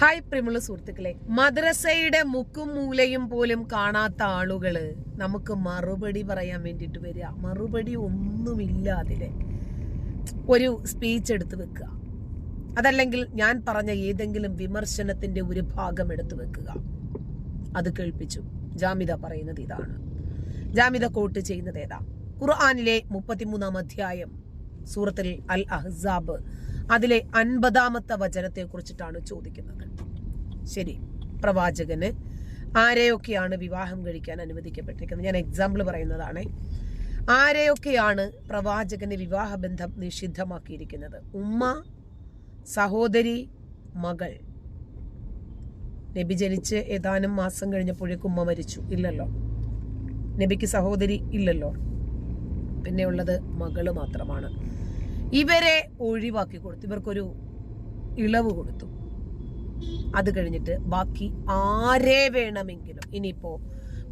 Hi പ്രിമുള്ള സുഹൃത്തുക്കളെ. മദ്രസയുടെ മുക്കും മൂലയും പോലും കാണാത്ത ആളുകൾ നമുക്ക് മറുപടി പറയാൻ വേണ്ടിയിട്ട് വരിക. മറുപടി ഒന്നുമില്ല അതിലെ. ഒരു സ്പീച്ച് എടുത്തു വെക്കുക. അതല്ലെങ്കിൽ ഞാൻ പറഞ്ഞ ഏതെങ്കിലും വിമർശനത്തിന്റെ ഒരു ഭാഗം എടുത്തു വെക്കുക. അത് കേൾപ്പിച്ചു. ജാമിത പറയുന്നത് ഇതാണ്. ജാമിത കോട്ട് ചെയ്യുന്നത് ഏതാ? ഖുർആാനിലെ മുപ്പത്തിമൂന്നാം അധ്യായം സൂറത്തിൽ അൽ അഹ്സാബ് അതിലെ അൻപതാമത്തെ വചനത്തെ കുറിച്ചിട്ടാണ് ചോദിക്കുന്നത്. ശരി പ്രവാചകന് ആരെയൊക്കെയാണ് വിവാഹം കഴിക്കാൻ അനുവദിക്കപ്പെട്ടിരിക്കുന്നത്? ഞാൻ എക്സാമ്പിൾ പറയുന്നതാണ്. ആരെയൊക്കെയാണ് പ്രവാചകന് വിവാഹബന്ധം നിഷിദ്ധമാക്കിയിരിക്കുന്നത്? ഉമ്മ സഹോദരി മകൾ. നബി ജനിച്ച് ഏതാനും മാസം കഴിഞ്ഞപ്പോഴേക്കും ഉമ്മ മരിച്ചു. ഇല്ലല്ലോ. നബിക്ക് സഹോദരി ഇല്ലല്ലോ. പിന്നെയുള്ളത് മകൾ മാത്രമാണ്. ഇവരെ ഒഴിവാക്കി കൊടുത്തു. ഇവർക്കൊരു ഇളവ് കൊടുത്തു. അത് കഴിഞ്ഞിട്ട് ബാക്കി ആരെ വേണമെങ്കിലും ഇനിയിപ്പോ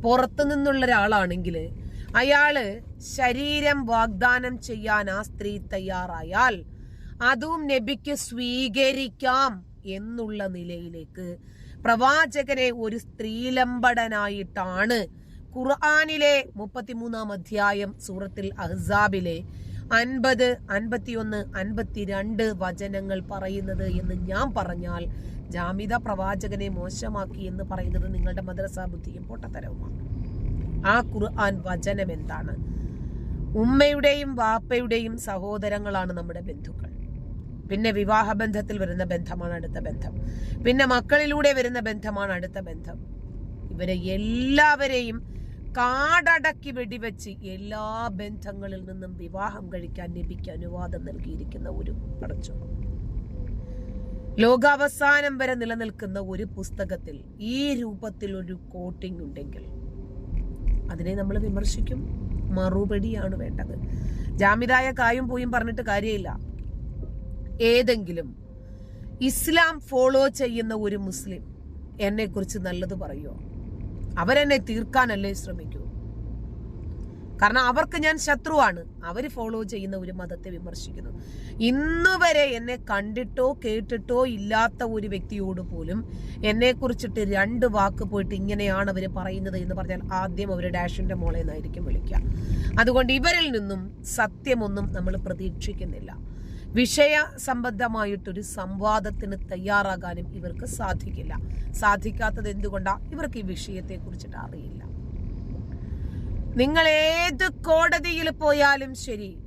പുറത്തു നിന്നുള്ള ഒരാളാണെങ്കിൽ അയാൾ ശരീരം വാഗ്ദാനം ചെയ്യാൻ ആ സ്ത്രീ തയ്യാറായാൽ അതും നബിക്ക് സ്വീകരിക്കാം എന്നുള്ള നിലയിലേക്ക് പ്രവാചകനെ ഒരു സ്ത്രീലമ്പടനായിട്ടാണ് ഖുർആാനിലെ മുപ്പത്തിമൂന്നാം അധ്യായം സൂറത്തിൽ അഹ്സാബിലെ അൻപത് അൻപത്തിയൊന്ന് അൻപത്തിരണ്ട് വചനങ്ങൾ പറയുന്നത് എന്ന് ഞാൻ പറഞ്ഞാൽ ജാമിത പ്രവാചകനെ മോശമാക്കി എന്ന് പറയുന്നത് നിങ്ങളുടെ മദ്രസാ ബുദ്ധിയും പൊട്ടത്തരവുമാണ്. ആ ഖുർആൻ വചനം എന്താണ്? ഉമ്മയുടെയും വാപ്പയുടെയും സഹോദരങ്ങളാണ് നമ്മുടെ ബന്ധുക്കൾ. പിന്നെ വിവാഹ ബന്ധത്തിൽ വരുന്ന ബന്ധമാണ് അടുത്ത ബന്ധം. പിന്നെ മക്കളിലൂടെ വരുന്ന ബന്ധമാണ് അടുത്ത ബന്ധം. ഇവരെ എല്ലാവരെയും കാടടക്കി വെടിവെച്ച് എല്ലാ ബന്ധങ്ങളിൽ നിന്നും വിവാഹം കഴിക്കാൻ നബിക്ക് അനുവാദം നൽകിയിരിക്കുന്ന ഒരു പടച്ചു ലോകാവസാനം വരെ നിലനിൽക്കുന്ന ഒരു പുസ്തകത്തിൽ ഈ രൂപത്തിൽ ഒരു കോട്ടിംഗ് ഉണ്ടെങ്കിൽ അതിനെ നമ്മൾ വിമർശിക്കും. മറുപടിയാണ് വേണ്ടത്. ജാമിതായ കായും പോയും പറഞ്ഞിട്ട് കാര്യമില്ല. ഏതെങ്കിലും ഇസ്ലാം ഫോളോ ചെയ്യുന്ന ഒരു മുസ്ലിം എന്നെ കുറിച്ച് നല്ലത് പറയുമോ അവരെന്നെ തീർക്കാനല്ലേ ശ്രമിക്കൂ. കാരണം അവർക്ക് ഞാൻ ശത്രുവാണ്. അവർ ഫോളോ ചെയ്യുന്ന ഒരു മതത്തെ വിമർശിക്കുന്നു. ഇന്നുവരെ എന്നെ കണ്ടിട്ടോ കേട്ടിട്ടോ ഇല്ലാത്ത ഒരു വ്യക്തിയോട് പോലും എന്നെ കുറിച്ചിട്ട് രണ്ട് വാക്ക് പോയിട്ട് ഇങ്ങനെയാണ് അവർ പറയുന്നത് എന്ന് പറഞ്ഞാൽ ആദ്യം അവർ ഡാഷിന്റെ മോളെ എന്നായിരിക്കും വിളിക്കുക. അതുകൊണ്ട് ഇവരിൽ നിന്നും സത്യമൊന്നും നമ്മൾ പ്രതീക്ഷിക്കുന്നില്ല. വിഷയ സംബന്ധമായിട്ടൊരു സംവാദത്തിന് തയ്യാറാകാനും ഇവർക്ക് സാധിക്കില്ല. സാധിക്കാത്തത് എന്തുകൊണ്ടാ? ഇവർക്ക് ഈ വിഷയത്തെ കുറിച്ചിട്ട് അറിയില്ല. നിങ്ങൾ ഏത് കോടതിയിൽ പോയാലും ശരി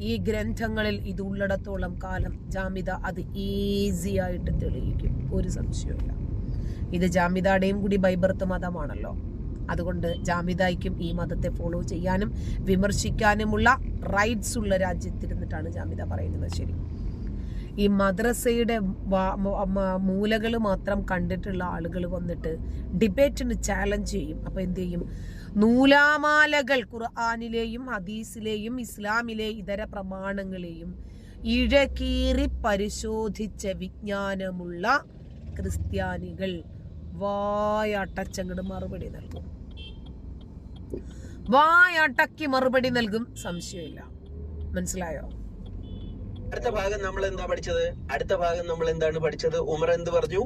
ഈ ഗ്രന്ഥങ്ങളിൽ ഇത് ഉള്ളിടത്തോളം കാലം ജാമിത അത് ഈസി ആയിട്ട് തെളിയിക്കും. ഒരു സംശയമില്ല ഇത് ജാമിതയുടെയും കൂടി ബൈബർത്ത് മതമാണല്ലോ. അതുകൊണ്ട് ജാമിതായ്ക്കും ഈ മതത്തെ ഫോളോ ചെയ്യാനും വിമർശിക്കാനുമുള്ള റൈറ്റ്സ് ഉള്ള രാജ്യത്തിരുന്നിട്ടാണ് ജാമിത പറയുന്നത്. ശരി. ഈ മദ്രസയുടെ മൂലകൾ മാത്രം കണ്ടിട്ടുള്ള ആളുകൾ വന്നിട്ട് ഡിബേറ്റിന് ചാലഞ്ച് ചെയ്യും. അപ്പൊ എന്ത് ചെയ്യും? നൂലാമാലകൾ ഖുർആാനിലെയും ഹദീസിലെയും ഇസ്ലാമിലെ ഇതര പ്രമാണങ്ങളെയും ഇഴകീറി പരിശോധിച്ച വിജ്ഞാനമുള്ള ക്രിസ്ത്യാനികൾ വായട്ടച്ചങ്ങട് മറുപടി നൽകും. വായട്ടക്കി മറുപടി നൽകും. സംശയമില്ല. മനസ്സിലായോ? അടുത്ത ഭാഗം നമ്മൾ എന്താ പഠിച്ചത്? അടുത്ത ഭാഗം നമ്മൾ എന്താണ് പഠിച്ചത്? ഉമർ എന്ത് പറഞ്ഞു?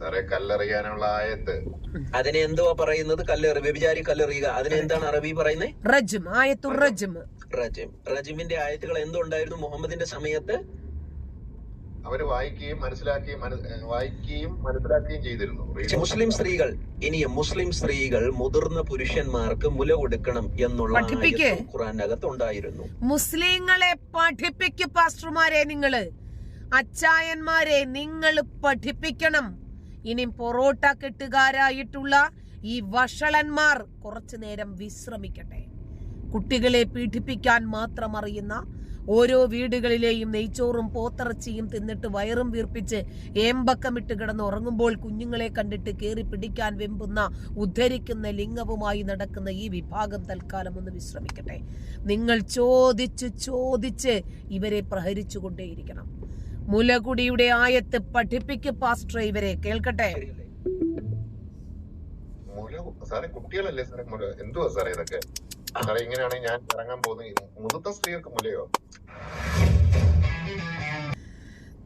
സാറേ കല്ലെറിയാനുള്ള ആയത്ത്. അതിനെ എന്തുവാ പറയുന്നത്? കല്ലെറി വ്യഭിചാരി കല്ലെറിയുക. അതിനെന്താണ് അറബി പറയുന്നത്? റജും ആയത്തു റജും റജിം റജിമിന്റെ ആയത്തുകൾ എന്തുണ്ടായിരുന്നു? മുഹമ്മദിന്റെ സമയത്ത് അവർ വായിക്കുകയും മനസ്സിലാക്കുകയും വായിക്കുകയും മനസ്സിലാക്കുകയും ചെയ്തിരുന്നു. മുസ്ലിം സ്ത്രീകൾ ഇനിയും മുസ്ലിം സ്ത്രീകൾ മുതിർന്ന പുരുഷന്മാർക്ക് മുല കൊടുക്കണം എന്നുള്ള ഖുറാനകത്ത് ഉണ്ടായിരുന്നു മുസ്ലിങ്ങളെ പഠിപ്പിക്കും പാസ്റ്റർമാരെ നിങ്ങൾ. അച്ചായന്മാരെ നിങ്ങൾ പഠിപ്പിക്കണം. ഇനി പൊറോട്ട കെട്ടുകാരായിട്ടുള്ള ഈ വഷളന്മാർ കുറച്ചു നേരം വിശ്രമിക്കട്ടെ. കുട്ടികളെ പീഡിപ്പിക്കാൻ മാത്രം അറിയുന്ന ഓരോ വീടുകളിലെയും നെയ്ച്ചോറും പോത്തിറച്ചിയും തിന്നിട്ട് വയറും വീർപ്പിച്ച് ഏമ്പക്കമിട്ട് കിടന്ന് ഉറങ്ങുമ്പോൾ കുഞ്ഞുങ്ങളെ കണ്ടിട്ട് കയറി പിടിക്കാൻ വെമ്പുന്ന ഉദ്ധരിക്കുന്ന ലിംഗവുമായി നടക്കുന്ന ഈ വിഭാഗം തൽക്കാലം ഒന്ന് വിശ്രമിക്കട്ടെ. നിങ്ങൾ ചോദിച്ച് ചോദിച്ച് ഇവരെ പ്രഹരിച്ചുകൊണ്ടേയിരിക്കണം. മുലകുടിയുടെ ആയത്ത് പഠിപ്പിക്ക് പാസ്റ്റർ ഇവരെ കേൾക്കട്ടെ. സാറേ കുട്ടികളല്ലേ സാറേ എന്തുവാ സാറേ ഇതൊക്കെ? സാറേ ഇങ്ങനെയാണെങ്കിൽ ഞാൻ ഇറങ്ങാൻ പോകുന്നത്. മുതിർത്ത സ്ത്രീകൾക്ക് മുലയോ?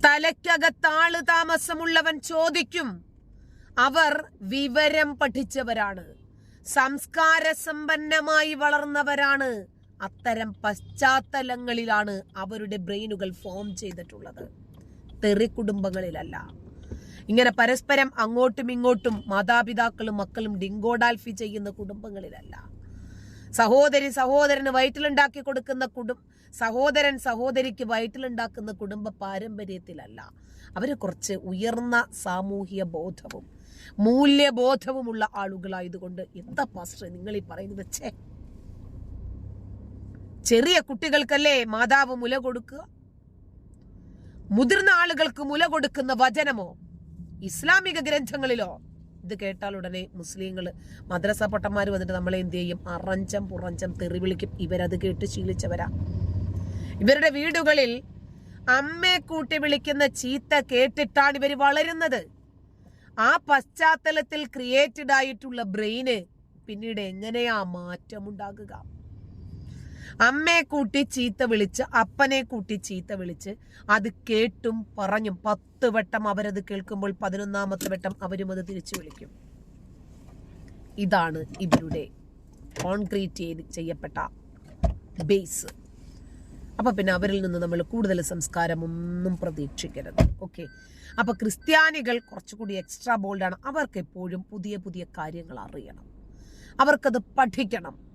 തലയ്ക്കകത്താൾ താമസമുള്ളവൻ ചോദിക്കും അവർ വിവരം പഠിച്ചവരാണ്. സംസ്കാര സമ്പന്നമായി വളർന്നവരാണ്. അത്തരം പശ്ചാത്തലങ്ങളിലാണ് അവരുടെ ബ്രെയിനുകൾ ഫോം ചെയ്തിട്ടുള്ളത്. തെറി കുടുംബങ്ങളിലല്ല. ഇങ്ങനെ പരസ്പരം അങ്ങോട്ടും ഇങ്ങോട്ടും മാതാപിതാക്കളും മക്കളും ഡിങ്കോഡാൽഫി ചെയ്യുന്ന കുടുംബങ്ങളിലല്ല. സഹോദരി സഹോദരന് വയറ്റിലുണ്ടാക്കി കൊടുക്കുന്ന കുടും സഹോദരൻ സഹോദരിക്ക് വയറ്റിലുണ്ടാക്കുന്ന കുടുംബ പാരമ്പര്യത്തിലല്ല. അവർ കുറച്ച് ഉയർന്ന സാമൂഹ്യ ബോധവും മൂല്യബോധവുമുള്ള ആളുകളായതുകൊണ്ട് എന്താ പാസ്റ്റർ നിങ്ങൾ ഈ പറയുന്നത്? വെച്ചേ ചെറിയ കുട്ടികൾക്കല്ലേ മാതാവ് മുല കൊടുക്കുക? മുതിർന്ന ആളുകൾക്ക് മുല കൊടുക്കുന്ന വചനമോ? ഇസ്ലാമിക ഗ്രന്ഥങ്ങളിലോ? ഇത് കേട്ടാൽ ഉടനെ മുസ്ലിങ്ങൾ മദ്രസ പൊട്ടന്മാർ വന്നിട്ട് നമ്മളെ എന്ത് ചെയ്യും? അറഞ്ചം പുറഞ്ചം തെറി വിളിക്കും. ഇവരത് കേട്ട് ശീലിച്ചവരാ. ഇവരുടെ വീടുകളിൽ അമ്മയെ കൂട്ടി വിളിക്കുന്ന ചീത്ത കേട്ടിട്ടാണ് ഇവർ വളരുന്നത്. ആ പശ്ചാത്തലത്തിൽ ക്രിയേറ്റഡ് ആയിട്ടുള്ള ബ്രെയിന് പിന്നീട് എങ്ങനെയാ മാറ്റമുണ്ടാകുക? അമ്മയെ കൂട്ടി ചീത്ത വിളിച്ച് അപ്പനെ കൂട്ടി ചീത്ത വിളിച്ച് അത് കേട്ടും പറഞ്ഞും. പത്ത് വട്ടം അവരത് കേൾക്കുമ്പോൾ പതിനൊന്നാമത്തെ വട്ടം അവരും അത് തിരിച്ചു വിളിക്കും. ഇതാണ് ഇവരുടെ കോൺക്രീറ്റ് ചെയ്ത് ചെയ്യപ്പെട്ട ബേസ്. അപ്പൊ പിന്നെ അവരിൽ നിന്ന് നമ്മൾ കൂടുതൽ സംസ്കാരം ഒന്നും പ്രതീക്ഷിക്കരുത്. ഓക്കെ? അപ്പൊ ക്രിസ്ത്യാനികൾ കുറച്ചുകൂടി എക്സ്ട്രാ ബോൾഡാണ് അവർക്ക് എപ്പോഴും പുതിയ പുതിയ കാര്യങ്ങൾ അറിയണം. അവർക്കത് പഠിക്കണം.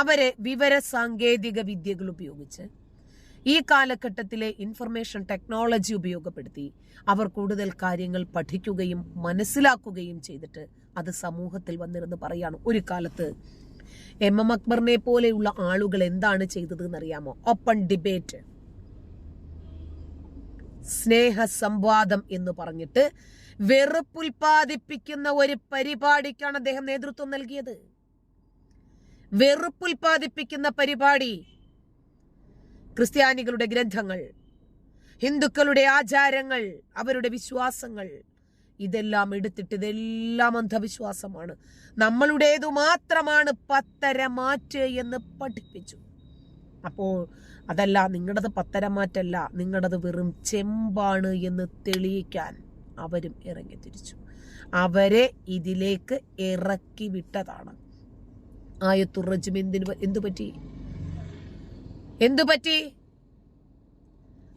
അവരെ വിവര സാങ്കേതിക വിദ്യകൾ ഉപയോഗിച്ച് ഈ കാലഘട്ടത്തിലെ ഇൻഫർമേഷൻ ടെക്നോളജി ഉപയോഗപ്പെടുത്തി അവർ കൂടുതൽ കാര്യങ്ങൾ പഠിക്കുകയും മനസ്സിലാക്കുകയും ചെയ്തിട്ട് അത് സമൂഹത്തിൽ വന്നിരുന്ന് പറയാണ്. ഒരു കാലത്ത് എം എം അക്ബറിനെ പോലെയുള്ള ആളുകൾ എന്താണ് ചെയ്തത് എന്നറിയാമോ ഓപ്പൺ ഡിബേറ്റ് സ്നേഹ സംവാദം എന്ന് പറഞ്ഞിട്ട് വെറുപ്പുൽപാദിപ്പിക്കുന്ന ഒരു പരിപാടിക്കാണ് അദ്ദേഹം നേതൃത്വം നൽകിയത്. വെറുപ്പുൽപാദിപ്പിക്കുന്ന പരിപാടി. ക്രിസ്ത്യാനികളുടെ ഗ്രന്ഥങ്ങൾ ഹിന്ദുക്കളുടെ ആചാരങ്ങൾ അവരുടെ വിശ്വാസങ്ങൾ ഇതെല്ലാം എടുത്തിട്ട് ഇതെല്ലാം അന്ധവിശ്വാസമാണ്. നമ്മളുടേതു മാത്രമാണ് പത്തര മാറ്റ് എന്ന് പഠിപ്പിച്ചു. അപ്പോൾ അതല്ല നിങ്ങളത് പത്തര മാറ്റല്ല നിങ്ങളത് വെറും ചെമ്പാണ് എന്ന് തെളിയിക്കാൻ അവരും ഇറങ്ങി തിരിച്ചു അവരെ ഇതിലേക്ക് ഇറക്കി വിട്ടതാണ്. ആയത്തുർ എന്തിനു എന്തു പറ്റി? എന്തു പറ്റി?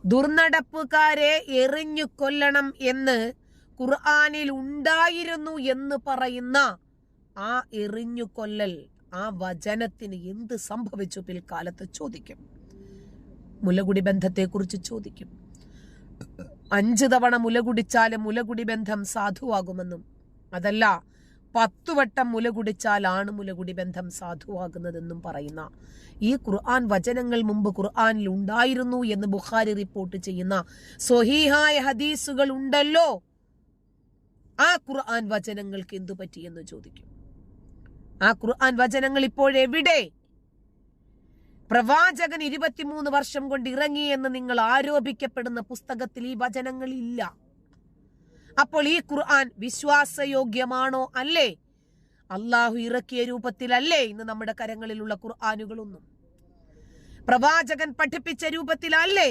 ദുർനടപ്പുകാരെ എറിഞ്ഞു കൊല്ലണം എന്ന് ഖുർആാനിൽ ഉണ്ടായിരുന്നു എന്ന് പറയുന്ന ആ എറിഞ്ഞു കൊല്ലൽ ആ വചനത്തിന് എന്ത് സംഭവിച്ചു പിൽക്കാലത്ത് ചോദിക്കും. മുലകുടി ബന്ധത്തെക്കുറിച്ച് ചോദിക്കും. അഞ്ച് തവണ മുലകുടിച്ചാലും മുലകുടി ബന്ധം സാധുവാകുമെന്നും. അതല്ല പത്തു വട്ടം മുല കുടിച്ചാലാണ് മുലകുടി ബന്ധം സാധുവാകുന്നതെന്നും പറയുന്ന ഈ ഖുർആൻ വചനങ്ങൾ മുമ്പ് ഖുർആനിൽ ഉണ്ടായിരുന്നു എന്ന് ബുഖാരി റിപ്പോർട്ട് ചെയ്യുന്ന സൊഹീഹായ ഹദീസുകൾ ഉണ്ടല്ലോ. ആ ഖുർആൻ വചനങ്ങൾക്ക് എന്തു പറ്റിയെന്ന് ചോദിക്കും. ആ ഖുർആൻ വചനങ്ങൾ ഇപ്പോഴെവിടെ പ്രവാചകൻ ഇരുപത്തിമൂന്ന് വർഷം കൊണ്ട് ഇറങ്ങി എന്ന് നിങ്ങൾ ആരോപിക്കപ്പെടുന്ന പുസ്തകത്തിൽ ഈ വചനങ്ങൾ ഇല്ല. അപ്പോൾ ഈ ഖുർആൻ വിശ്വാസയോഗ്യമാണോ അല്ലേ? അള്ളാഹു ഇറക്കിയ രൂപത്തിലല്ലേ ഇന്ന് നമ്മുടെ കരങ്ങളിലുള്ള ഖുർആാനുകളൊന്നും? പ്രവാചകൻ പഠിപ്പിച്ച രൂപത്തിലല്ലേ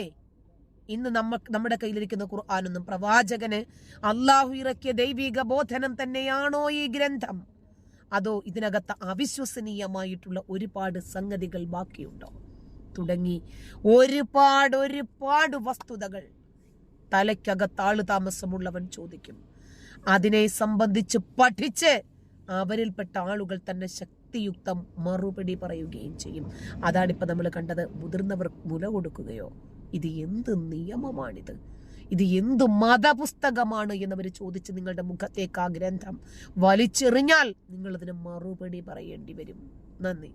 ഇന്ന് നമ്മ നമ്മുടെ കയ്യിലിരിക്കുന്ന ഖുർആാനൊന്നും? പ്രവാചകന് അള്ളാഹു ഇറക്കിയ ദൈവിക ബോധനം തന്നെയാണോ ഈ ഗ്രന്ഥം? അതോ ഇതിനകത്ത് അവിശ്വസനീയമായിട്ടുള്ള ഒരുപാട് സംഗതികൾ ബാക്കിയുണ്ടോ? തുടങ്ങി ഒരുപാട് ഒരുപാട് വസ്തുതകൾ തലയ്ക്കകത്താൾ താമസമുള്ളവൻ ചോദിക്കും. അതിനെ സംബന്ധിച്ച് പഠിച്ച് അവരിൽപ്പെട്ട ആളുകൾ തന്നെ ശക്തിയുക്തം മറുപടി പറയുകയും ചെയ്യും. അതാണ് ഇപ്പം നമ്മൾ കണ്ടത് മുതിർന്നവർ മുല കൊടുക്കുകയോ? ഇത് എന്ത് നിയമമാണിത്? ഇത് എന്ത് മതപുസ്തകമാണ് എന്നവർ ചോദിച്ച് നിങ്ങളുടെ മുഖത്തേക്ക് ആ ഗ്രന്ഥം വലിച്ചെറിഞ്ഞാൽ നിങ്ങളതിന് മറുപടി പറയേണ്ടി വരും. നന്ദി.